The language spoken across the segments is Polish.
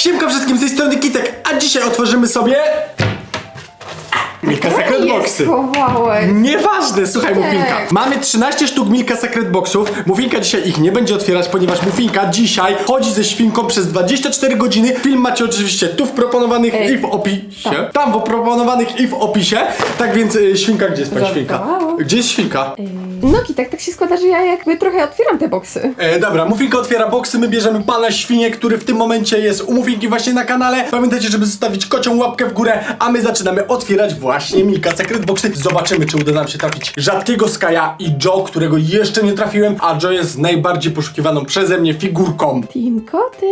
Siemka wszystkim z tej strony Kitek, a dzisiaj otworzymy sobie... Milka Secret Boxy. schowałeś? Nieważne, słuchaj Tak. Mufinka. Mamy 13 sztuk Milka Secret Boxów. Mufinka dzisiaj ich nie będzie otwierać, ponieważ Mufinka dzisiaj chodzi ze świnką przez 24 godziny. Film macie oczywiście tu w proponowanych Ej, i w opisie. tak. Tam w proponowanych i w opisie. Tak więc y, świnka, gdzie jest pani świnka? Gdzie jest świnka? No tak, tak się składa, że ja jakby trochę otwieram te boksy. E, dobra, Mufinka otwiera boksy, my bierzemy pana świnię, który w tym momencie jest u Mufinki właśnie na kanale. Pamiętajcie, żeby zostawić kocią łapkę w górę, a my zaczynamy otwierać właśnie Milka Secret Boxy. Zobaczymy, czy uda nam się trafić rzadkiego Skaja i Joe, którego jeszcze nie trafiłem, a Joe jest najbardziej poszukiwaną przeze mnie figurką. Team koty.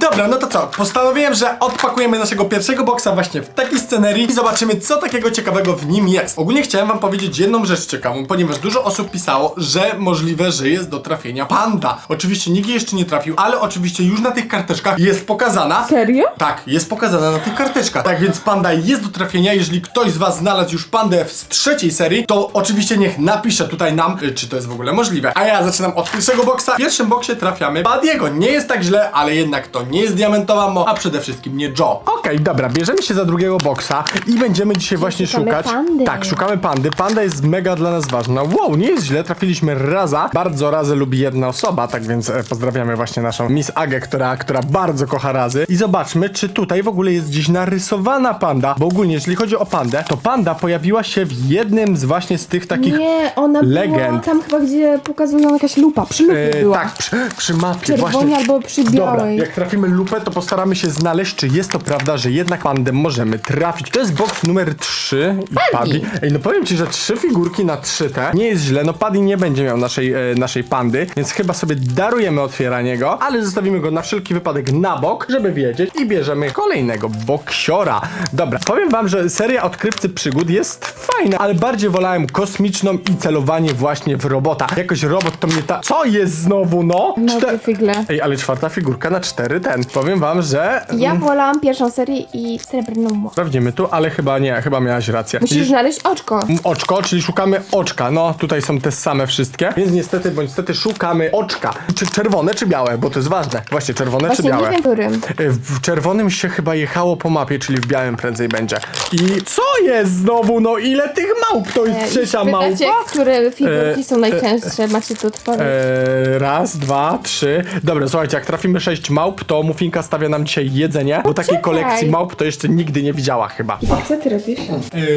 Dobra, no to co? Postanowiłem, że odpakujemy naszego pierwszego boksa właśnie w takiej scenerii i zobaczymy, co takiego ciekawego w nim jest. Ogólnie chciałem wam powiedzieć jedną rzecz ciekawą, ponieważ dużo osób pisało, że możliwe, że jest do trafienia panda. Oczywiście nikt jej jeszcze nie trafił, ale oczywiście już na tych karteczkach jest pokazana. Serio? Tak, jest pokazana na tych karteczkach. Tak więc panda jest do trafienia. Jeżeli ktoś z was znalazł już pandę z trzeciej serii, to oczywiście niech napisze tutaj nam, y, czy to jest w ogóle możliwe. A ja zaczynam od pierwszego boksa. W pierwszym boksie trafiamy Badiego. Nie jest tak źle, ale jednak to nie jest diamentowa mo, a przede wszystkim nie Joe. Okej, dobra, bierzemy się za drugiego boksa i będziemy dzisiaj właśnie Szukamy szukać. pandy. Tak, szukamy pandy. Panda jest mega dla nas ważna. Wow, nie jest źle, trafiliśmy raza. Bardzo razy lubi jedna osoba, tak więc e, pozdrawiamy właśnie naszą Miss Agę, która, która bardzo kocha razy. I zobaczmy, czy tutaj w ogóle jest gdzieś narysowana panda, bo ogólnie jeżeli chodzi o pandę, to panda pojawiła się w jednym z właśnie z tych takich... Nie, ona była legend. tam chyba, gdzie pokazują jakaś lupa. Przy lupie E, była. tak, przy, przy mapie Czerwonej właśnie. albo przy Dobra, białej. jak trafimy lupę, to postaramy się znaleźć, czy jest to prawda, że jednak pandę możemy trafić. To jest box numer 3 i. Paddy. Ej, no powiem ci, że trzy figurki na 3 te nie jest źle. No Paddy nie będzie miał naszej, e, naszej pandy, więc chyba sobie darujemy otwieranie go, ale zostawimy go na wszelki wypadek na bok, żeby wiedzieć i bierzemy kolejnego boksiora. Dobra, powiem wam, że seria Odkrywcy Przygód jest fajna, ale bardziej wolałem kosmiczną i celowanie właśnie w robota. Jakoś robot to mnie ta... Co jest znowu, no? No Czte- figle. Ej, ale czwarta figurka na cztery ten. Powiem wam, że... Ja wolałam pierwszą serię i srebrną mo. Sprawdzimy tu, ale chyba nie, chyba miałaś rację. Musisz znaleźć oczko. M, Oczko, czyli szukamy oczka. No, tutaj są te same wszystkie. Więc niestety, bądź niestety szukamy oczka. Czy czerwone, czy białe? Bo to jest ważne. Właśnie, czerwone Właśnie czy nie białe? wiem, którym. Y, W czerwonym się chyba jechało po mapie, czyli w białym prędzej będzie. I co jest znowu? No ile tych małp? To jest E, trzecia i pytacie, małpa? które figurki E, są najczęstsze, macie tu odpowiedź. Eee, raz, dwa, trzy. Dobra, słuchajcie, jak trafimy sześć małp, to Mufinka stawia nam dzisiaj jedzenie, bo takiej Poczekaj. kolekcji małp to jeszcze nigdy nie widziała chyba. Co ty robisz?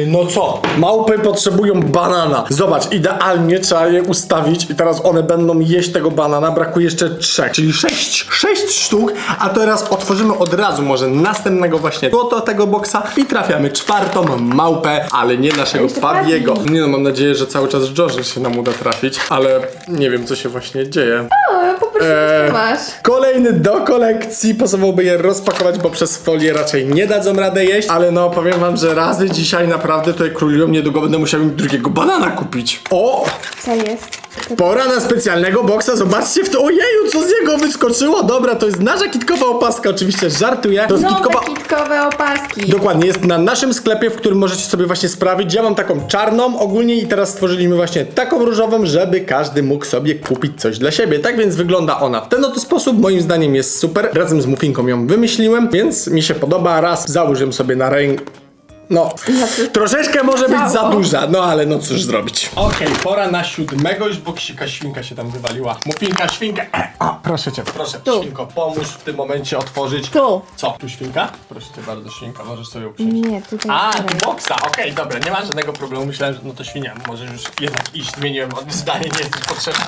No co? Małpy potrzebują banana. Zobacz, idealnie trzeba je ustawić i teraz one będą jeść tego banana. Brakuje jeszcze trzech, czyli sześć. Sześć sztuk, a teraz otworzymy od razu może następnego właśnie do tego boksa i trafiamy czwartą małpę, ale nie naszego. Paddy. Nie no, mam nadzieję, że cały czas George się nam uda trafić, ale nie wiem co się właśnie dzieje. O, poproszę, Eee, eee. masz. Kolejny do kolekcji, pasowałoby je rozpakować, bo przez folię raczej nie dadzą radę jeść, ale no powiem wam, że razy dzisiaj naprawdę tutaj królują, niedługo będę musiał im drugiego banana kupić. O! Co jest? Pora na specjalnego boksa, zobaczcie w to, ojeju, co z niego wyskoczyło, dobra, to jest nasza kitkowa opaska, oczywiście żartuję, to jest Nowe kitkowa... kitkowe opaski. Dokładnie, jest na naszym sklepie, w którym możecie sobie właśnie sprawić. Ja mam taką czarną ogólnie i teraz stworzyliśmy właśnie taką różową, żeby każdy mógł sobie kupić coś dla siebie. Tak więc wygląda ona w ten oto sposób. Moim zdaniem jest super. Razem z Mufinką ją wymyśliłem, więc mi się podoba. Raz założyłem sobie na rękę. No, troszeczkę może być za duża, no ale no cóż zrobić. Okej, pora na siódmego już boksika. Świnka się tam wywaliła. Mufinka, świnka. A, proszę cię, proszę, Tu. świnko, pomóż w tym momencie otworzyć. Tu. Co? Tu świnka? Proszę cię bardzo, świnka, możesz sobie usiąść. Nie, tutaj. A, tu boksa, okej, dobra, nie ma żadnego problemu. Myślałem, że no to świnia, może już jednak iść, zmieniłem od- zdanie, nie jesteś potrzebny.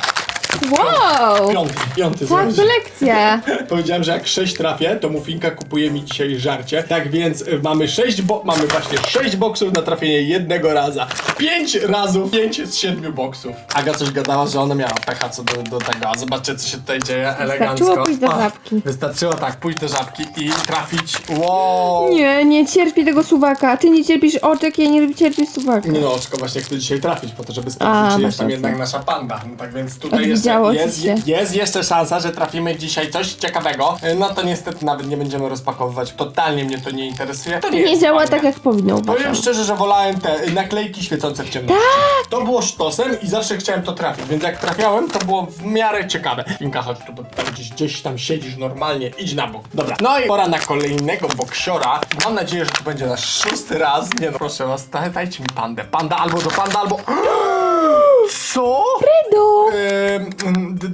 Wow! Piąty, piąty Tak, zrobić. kolekcja. Powiedziałem, że jak sześć trafię, to Mufinka kupuje mi dzisiaj żarcie. Tak więc y, mamy sześć bo mamy właśnie sześć boksów na trafienie jednego raza. Pięć razów, pięć z siedmiu boksów. Aga coś gadała, że ona miała pecha co do, do tego, a zobaczcie co się tutaj dzieje elegancko. Wystarczyło pójść do O, żabki. Wystarczyło tak, pójść do żabki i trafić. Wow! Nie, nie cierpię tego suwaka. Ty nie cierpisz oczek, ja nie cierpię suwaka. Nie no, oczko właśnie chcę dzisiaj trafić po to, żeby A, sprawdzić, czy masz jest tam rację. jednak nasza panda. No tak więc tutaj jeszcze działo jest, się. jest jeszcze szansa, że trafimy dzisiaj coś ciekawego. E, No to niestety nawet nie będziemy rozpakowywać. Totalnie mnie to nie interesuje. To nie, działa fajne. tak jak powinno, Powiem uważam. szczerze, że wolałem te naklejki świecące w ciemności. Tak! To było sztosem i zawsze chciałem to trafić, więc jak trafiałem, to było w miarę ciekawe. Inka, chodź tu, bo tam gdzieś, gdzieś tam siedzisz normalnie, idź na bok. Dobra, no i pora na kolejnego boksiora. Mam nadzieję, że to będzie nasz szósty raz. Nie no, proszę was, daj- dajcie mi pandę. Panda albo do panda, albo...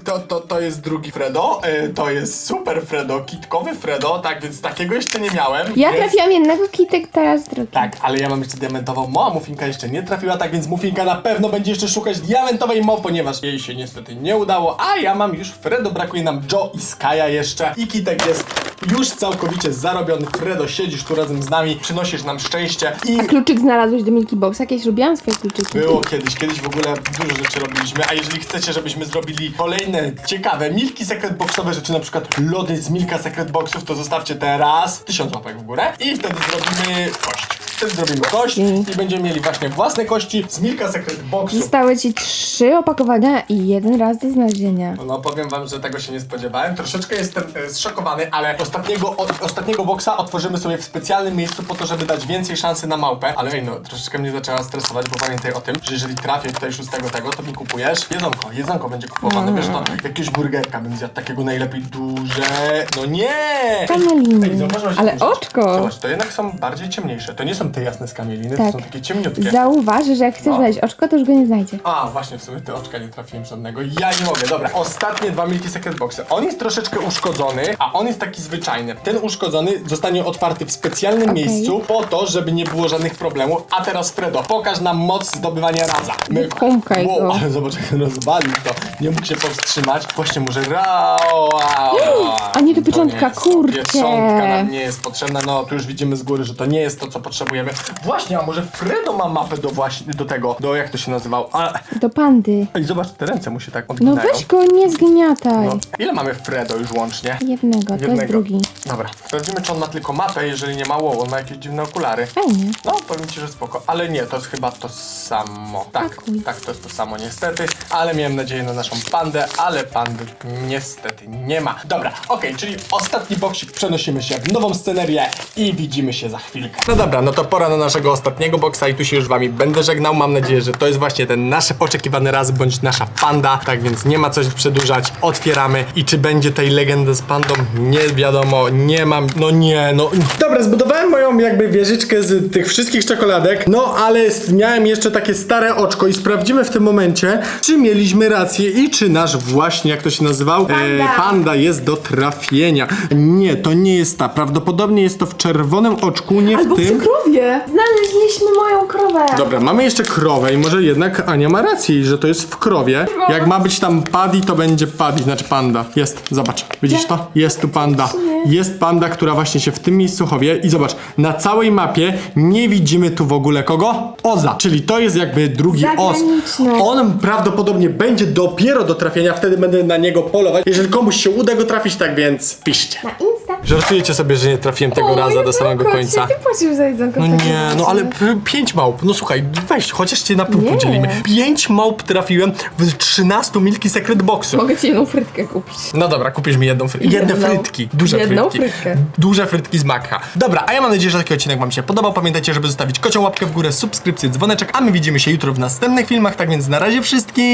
to, to, to jest drugi Fredo, y, to jest super Fredo, kitkowy Fredo, tak więc takiego jeszcze nie miałem. Ja więc... trafiłam jednego kitek, teraz drugi. Tak, ale ja mam jeszcze diamentową mo, a Mufinka jeszcze nie trafiła, tak więc Mufinka na pewno będzie jeszcze szukać diamentowej mo, ponieważ jej się niestety nie udało, a ja mam już Fredo, brakuje nam Joe i Skaja jeszcze i Kitek jest już całkowicie zarobiony. Fredo, siedzisz tu razem z nami, przynosisz nam szczęście i Kluczyk znalazłeś do Milky Boxa, jakieś robiłam swoje kluczyki. było kiedyś, kiedyś w ogóle dużo rzeczy robiliśmy, a jeżeli chcecie, żebyśmy zrobili kolejne ciekawe Milki Secret Boxowe rzeczy, na przykład lody z Milka Secret Boxów, to zostawcie teraz tysiąc łapek w górę i wtedy zrobimy kość. Wtedy zrobimy kość Mm. i będziemy mieli właśnie własne kości z Milka Secret Boxów. Zostały ci trzy opakowania i jeden raz do znalezienia. No powiem wam, że tego się nie spodziewałem. Troszeczkę jestem e, zszokowany, ale ostatniego, o, ostatniego boksa otworzymy sobie w specjalnym miejscu po to, żeby dać więcej szansy na małpę. Ale ej, no troszeczkę mnie zaczęła stresować, bo pamiętaj o tym, że jeżeli trafię tutaj szóstego tego, to mi kupujesz jedzonko. Jedzonko będzie kupowane, wiesz to jakiegoś burgerka bym zjadł takiego najlepiej duże. No nie! Ej, zauważ, masz Ale rzecz. oczko. Zobacz, to jednak są bardziej ciemniejsze. To nie są te jasne skamieliny, Tak. to są takie ciemniutkie. Zauważ, że jak chcesz No. znaleźć oczko, to już go nie znajdzie. A, właśnie w sumie te oczka nie trafiłem żadnego. Ja nie mogę. Dobra, ostatnie dwa Milky Secret Boxy. On jest troszeczkę uszkodzony, a on jest taki zwyczajny. Ten uszkodzony zostanie otwarty w specjalnym Okej. miejscu po to, żeby nie było żadnych problemów. A teraz Fredo, pokaż nam moc zdobywania raza. My... Pomkaj Wow, go. ale zobacz jak rozwalił to. Nie mógł się powstrzymać. Właśnie może. A nie, to pieczątka, kurczę. Pieczątka nam nie jest potrzebna. No, tu już widzimy z góry, że to nie jest to, co potrzebujemy. Właśnie, a może Fredo ma mapę do właśnie, do tego, do jak to się nazywał? A, Do pandy. Ej, zobacz, te ręce mu się tak No odginają. weź go, nie zgniataj. No, ile mamy Fredo już łącznie? Jednego, to jest drugi. Dobra, sprawdzimy, czy on ma tylko mapę, jeżeli nie ma wow, on ma jakieś dziwne okulary. Fajnie. No, powiem ci, że spoko, ale nie, to jest chyba to samo. Tak, Pakuj. tak, to jest to samo niestety, ale miałem nadzieję na naszą pandę, ale pandy niestety nie ma. Dobra, okej, czyli ostatni boksik, przenosimy się w nową scenerię i widzimy się za chwilkę. No dobra, no to pora na naszego ostatniego boksa i tu się już z wami będę żegnał. Mam nadzieję, że to jest właśnie ten nasz oczekiwany raz, bądź nasza panda, tak więc nie ma coś przedłużać. Otwieramy i czy będzie tej legendy z pandą? Nie wiadomo, nie mam, no nie, no. Dobra, zbudowałem moją jakby wieżyczkę z tych wszystkich czekoladek, no ale miałem jeszcze takie stare oczko i sprawdzimy w tym momencie, czy mieliśmy rację i czy nasz właśnie, jak to się nazywał? Panda. panda jest do trafienia. Nie, to nie jest ta. Prawdopodobnie jest to w czerwonym oczku, nie w tym. Krowie. Znaleźliśmy moją krowę. Dobra, mamy jeszcze krowę i może jednak Ania ma rację, że to jest w krowie. Jak ma być tam paddy, to będzie paddy, znaczy panda. Jest, zobacz. Widzisz to? Jest tu panda. Jest panda, która właśnie się w tym miejscu chowie i zobacz, na całej mapie nie widzimy tu w ogóle kogo? Oza, czyli to jest jakby drugi os. Zagraniczny. On prawdopodobnie będzie dopiero do trafienia, wtedy będę na niego polować. Jeżeli komuś się uda go trafić, tak więc piszcie. Na. Żartujecie sobie, że nie trafiłem tego raza do samego końca. Ty płacisz za jedzonko. No w takim nie, no ale p- pięć małp. No słuchaj, weź, chociaż cię na pół Nie. podzielimy. Pięć małp trafiłem w 13 Milki Secret Boxu. Mogę ci jedną frytkę kupić. No dobra, kupisz mi jedną frytkę. Jedne Jedną. frytki. Duże Jedną frytki. frytkę. Duże frytki z maka. Dobra, a ja mam nadzieję, że taki odcinek wam się podobał. Pamiętajcie, żeby zostawić kocią łapkę w górę, subskrypcję, dzwoneczek, a my widzimy się jutro w następnych filmach, tak więc na razie wszystkim.